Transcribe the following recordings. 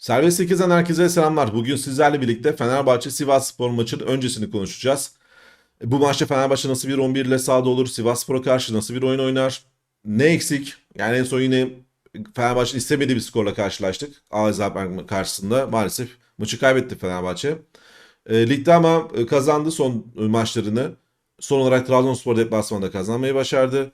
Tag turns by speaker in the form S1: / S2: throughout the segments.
S1: Serbest 8'den herkese selamlar. Bugün sizlerle birlikte Fenerbahçe Sivas Spor maçının öncesini konuşacağız. Bu maçta Fenerbahçe nasıl bir 11 ile sahada olur? Sivas Spor'a karşı nasıl bir oyun oynar? Ne eksik? Yani en son yine Fenerbahçe'nin istemediği bir skorla karşılaştık. Alzheimer karşısında maalesef maçı kaybetti Fenerbahçe. E, ligde ama e, kazandı son maçlarını. Son olarak Trabzonspor deplasmanında kazanmayı başardı.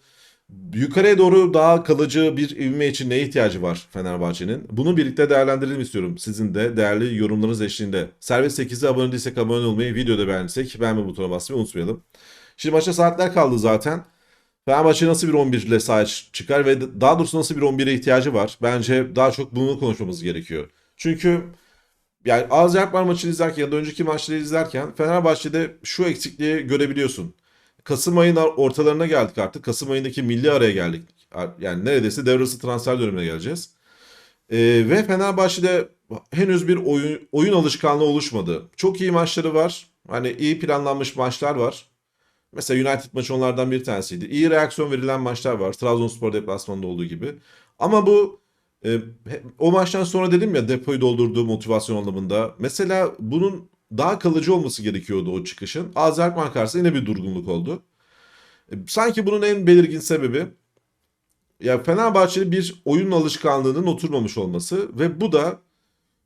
S1: Yukarıya doğru daha kalıcı bir ivme için neye ihtiyacı var Fenerbahçe'nin? Bunu birlikte değerlendirelim istiyorum. Sizin de değerli yorumlarınız eşliğinde. Servis 8'e abone değilsek abone olmayı, videoda beğendiysek beğenme butonuna basmayı unutmayalım. Şimdi maçta saatler kaldı zaten. Fenerbahçe nasıl bir 11 ile sahaya çıkar ve daha doğrusu nasıl bir 11'e ihtiyacı var? Bence daha çok bunu konuşmamız gerekiyor. Çünkü yani Alzheimer maçını izlerken ya da önceki maçları izlerken Fenerbahçe'de şu eksikliği görebiliyorsun. Kasım ayının ortalarına geldik artık. Kasım ayındaki milli araya geldik. Yani neredeyse devresi transfer dönemine geleceğiz. Ee, ve Fenerbahçe'de henüz bir oyun, oyun alışkanlığı oluşmadı. Çok iyi maçları var. Hani iyi planlanmış maçlar var. Mesela United maçı onlardan bir tanesiydi. İyi reaksiyon verilen maçlar var. Trabzonspor deplasmanında olduğu gibi. Ama bu e, o maçtan sonra dedim ya depoyu doldurduğu motivasyon anlamında. Mesela bunun daha kalıcı olması gerekiyordu o çıkışın. Azerbaycan karşısında yine bir durgunluk oldu. E, Sanki bunun en belirgin sebebi ya Fenerbahçe'nin bir oyun alışkanlığının oturmamış olması ve bu da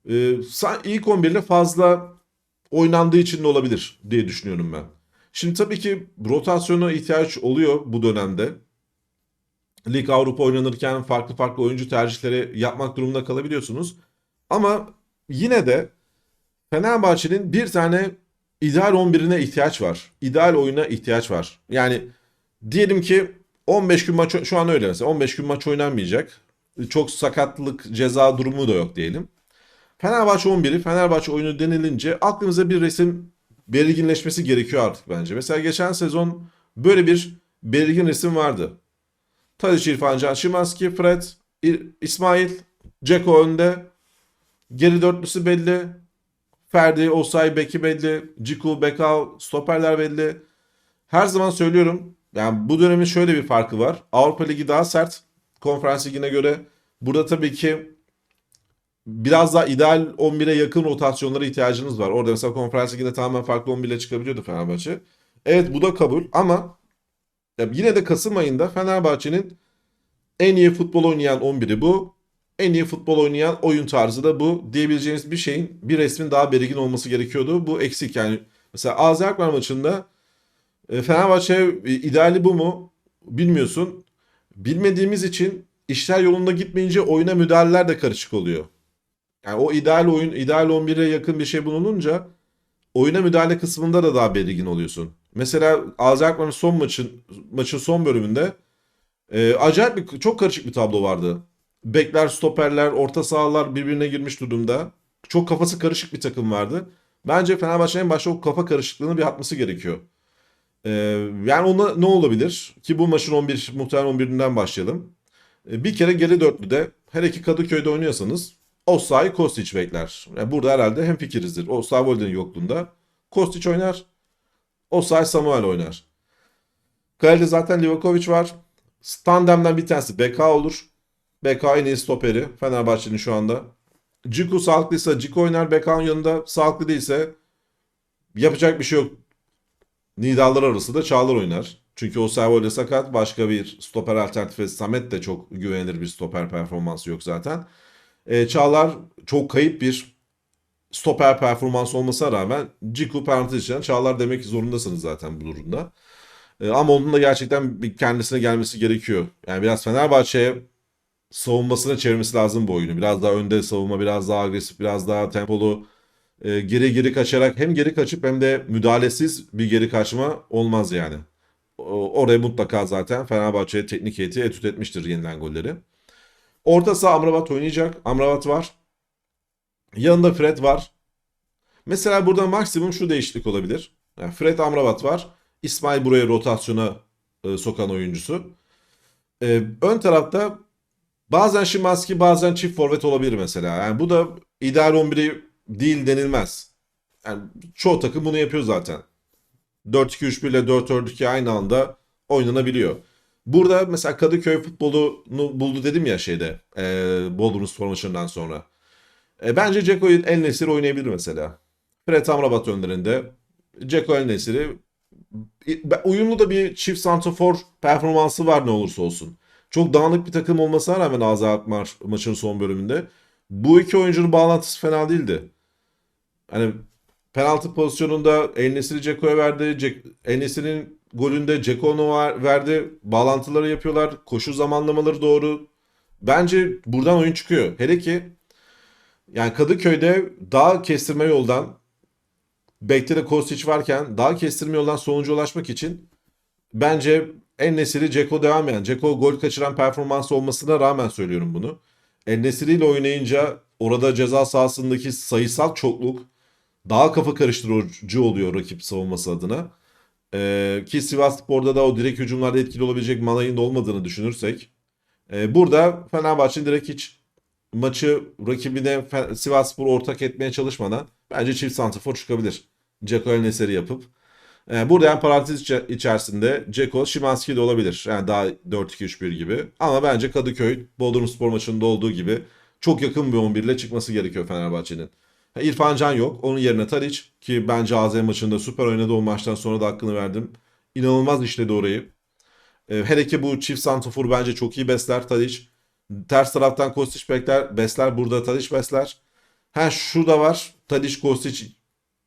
S1: e, ilk 11 ile fazla oynandığı için de olabilir diye düşünüyorum ben. Şimdi tabii ki rotasyona ihtiyaç oluyor bu dönemde. Lig Avrupa oynanırken farklı farklı oyuncu tercihleri yapmak durumunda kalabiliyorsunuz. Ama yine de Fenerbahçe'nin bir tane ideal 11'ine ihtiyaç var. İdeal oyuna ihtiyaç var. Yani diyelim ki 15 gün maç şu an öyle mesela 15 gün maç oynanmayacak. Çok sakatlık ceza durumu da yok diyelim. Fenerbahçe 11'i Fenerbahçe oyunu denilince aklımıza bir resim belirginleşmesi gerekiyor artık bence. Mesela geçen sezon böyle bir belirgin resim vardı. Tadic, İrfan Can, Şimanski, Fred, İsmail, Ceko önde. Geri dörtlüsü belli. Ferdi, Osay, Beki belli. Ciku, Bekao, stoperler belli. Her zaman söylüyorum. Yani bu dönemin şöyle bir farkı var. Avrupa Ligi daha sert. Konferans Ligi'ne göre. Burada tabii ki biraz daha ideal 11'e yakın rotasyonlara ihtiyacınız var. Orada mesela Konferans Ligi'nde tamamen farklı 11 ile çıkabiliyordu Fenerbahçe. Evet bu da kabul ama yine de Kasım ayında Fenerbahçe'nin en iyi futbol oynayan 11'i bu. En iyi futbol oynayan oyun tarzı da bu diyebileceğiniz bir şeyin bir resmin daha belirgin olması gerekiyordu. Bu eksik yani. Mesela Azerbaycan maçında e, Fenerbahçe e, ideali bu mu? Bilmiyorsun. Bilmediğimiz için işler yolunda gitmeyince oyuna müdahaleler de karışık oluyor. Yani o ideal oyun, ideal 11'e yakın bir şey bulununca oyuna müdahale kısmında da daha belirgin oluyorsun. Mesela Azerbaycan'ın son maçın maçın son bölümünde e, acayip bir çok karışık bir tablo vardı. Bekler, stoperler, orta sahalar birbirine girmiş durumda. Çok kafası karışık bir takım vardı. Bence Fenerbahçe'nin en başta o kafa karışıklığını bir atması gerekiyor. E, yani ona ne olabilir? Ki bu maçın 11 muhtemelen 11'inden başlayalım. E, bir kere geri dörtlüde her iki Kadıköy'de oynuyorsanız Osayi Kostić bekler. Yani burada herhalde hem fikirizdir. Osayi Volde'nin yokluğunda Kostić oynar. Osayi Samuel oynar. Kalede zaten Livakovic var. Tandemden bir tanesi BK olur. BK en iyi stoperi Fenerbahçe'nin şu anda. Ciku sağlıklıysa Ciku oynar BK'nın yanında. Sağlıklı değilse yapacak bir şey yok. Nidalar arası da Çağlar oynar. Çünkü o Servo'yla sakat. Başka bir stoper alternatifi Samet de çok güvenilir bir stoper performansı yok zaten. E, Çağlar çok kayıp bir stoper performansı olmasına rağmen Ciku parantez içinden Çağlar demek zorundasınız zaten bu durumda. E, ama onun da gerçekten kendisine gelmesi gerekiyor. Yani biraz Fenerbahçe'ye savunmasına çevirmesi lazım bu oyunu. Biraz daha önde savunma, biraz daha agresif, biraz daha tempolu. E, geri geri kaçarak hem geri kaçıp hem de müdahalesiz bir geri kaçma olmaz yani. Oraya mutlaka zaten Fenerbahçe teknik heyeti etüt etmiştir yenilen golleri. Orta saha Amrabat oynayacak. Amrabat var. Yanında Fred var. Mesela burada maksimum şu değişiklik olabilir. Yani Fred Amrabat var. İsmail buraya rotasyona e, sokan oyuncusu. E, ön tarafta bazen Szymański bazen çift forvet olabilir mesela. Yani bu da ideal 11'i değil denilmez. Yani çoğu takım bunu yapıyor zaten. 4-2-3-1 ile 4-4-2 aynı anda oynanabiliyor. Burada mesela Kadıköy futbolunu buldu dedim ya şeyde e, Bodrum Spor maçından sonra. E, bence Ceko El Nesir oynayabilir mesela. Fred Amrabat önlerinde. Ceko El Nesir'i uyumlu da bir çift santrafor performansı var ne olursa olsun. Çok dağınık bir takım olmasına rağmen Azi Alkmaar maçın son bölümünde bu iki oyuncunun bağlantısı fena değildi. Hani penaltı pozisyonunda El Nesir'i Ceko'ya verdi. Nesir'in golünde Ceko onu var- verdi. Bağlantıları yapıyorlar. Koşu zamanlamaları doğru. Bence buradan oyun çıkıyor. Hele ki yani Kadıköy'de daha kestirme yoldan Bek'te de Kostić varken daha kestirme yoldan sonuca ulaşmak için bence En Nesiri Ceko devam eden. Ceko gol kaçıran performansı olmasına rağmen söylüyorum bunu. En Nesiri ile oynayınca orada ceza sahasındaki sayısal çokluk daha kafa karıştırıcı oluyor rakip savunması adına. Ee, ki Sivasspor'da da o direkt hücumlarda etkili olabilecek Malay'ın olmadığını düşünürsek. e, burada Fenerbahçe direkt hiç maçı rakibine Fe- Sivasspor ortak etmeye çalışmadan bence çift santrafor çıkabilir. Ceko El Nesiri yapıp. E, burada yani parantez içe- içerisinde Ceko, Şimanski de olabilir. Yani daha 4-2-3-1 gibi. Ama bence Kadıköy, Bodrumspor maçında olduğu gibi çok yakın bir 11 ile çıkması gerekiyor Fenerbahçe'nin. İrfan Can yok. Onun yerine Tadic ki bence AZ maçında süper oynadı o maçtan sonra da hakkını verdim. İnanılmaz işledi orayı. E, hele ki bu çift santrafor bence çok iyi besler Tadic. Ters taraftan Kostić bekler, besler. Burada Tadic besler. Ha şu da var. Tadic Kostić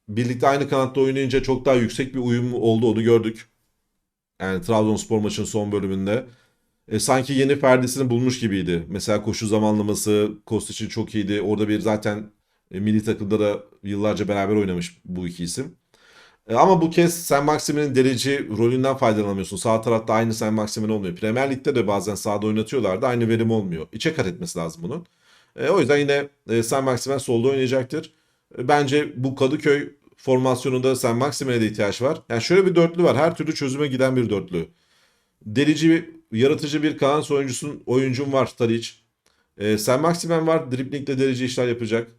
S1: birlikte aynı kanatta oynayınca çok daha yüksek bir uyum oldu onu gördük. Yani Trabzonspor maçının son bölümünde. E, sanki yeni perdesini bulmuş gibiydi. Mesela koşu zamanlaması Kostic'in çok iyiydi. Orada bir zaten e, milli takımda da yıllarca beraber oynamış bu iki isim. E, ama bu kez Sen Maximin'in delici rolünden faydalanamıyorsun. Sağ tarafta aynı Sen Maximin olmuyor. Premier Lig'de de bazen sağda oynatıyorlardı. Aynı verim olmuyor. İçe kat etmesi lazım bunun. E, o yüzden yine e, Sen Maximin solda oynayacaktır. Bence bu Kadıköy formasyonunda Sen Maximin'e de ihtiyaç var. Yani şöyle bir dörtlü var. Her türlü çözüme giden bir dörtlü. Delici, yaratıcı bir kanat oyuncusun, oyuncun var Tadic. E, Sen Maximen var. Dribbling'de delici işler yapacak.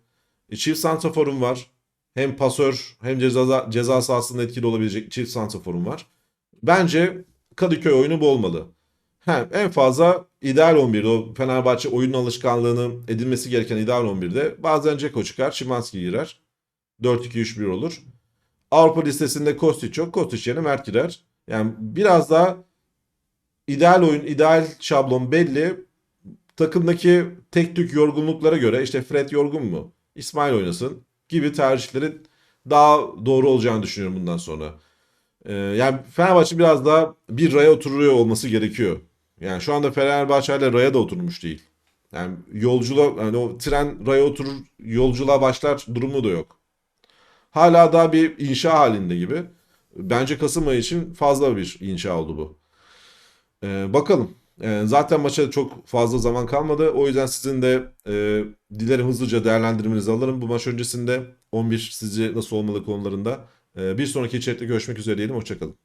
S1: E, çift santraforun var. Hem pasör hem ceza, ceza sahasında etkili olabilecek çift santraforun var. Bence Kadıköy oyunu bu olmalı. He, en fazla ideal 11'de o Fenerbahçe oyun alışkanlığını edinmesi gereken ideal 11'de bazen Ceko çıkar, Szymanski girer. 4-2-3-1 olur. Avrupa listesinde Kostić yok. Kostić yerine Mert girer. Yani biraz daha ideal oyun, ideal şablon belli. Takımdaki tek tük yorgunluklara göre işte Fred yorgun mu? İsmail oynasın gibi tercihlerin daha doğru olacağını düşünüyorum bundan sonra. Ee, yani Fenerbahçe biraz daha bir raya oturuyor olması gerekiyor. Yani şu anda Fenerbahçe ile raya da oturmuş değil. Yani yolculuğa yani o tren raya oturur yolculuğa başlar durumu da yok. Hala daha bir inşa halinde gibi. Bence Kasım ayı için fazla bir inşa oldu bu. Ee, bakalım. Ee, zaten maça çok fazla zaman kalmadı. O yüzden sizin de e, dilerim hızlıca değerlendirmenizi alırım. Bu maç öncesinde 11 sizce nasıl olmalı konularında. Ee, bir sonraki içerikte görüşmek üzere diyelim. Hoşçakalın.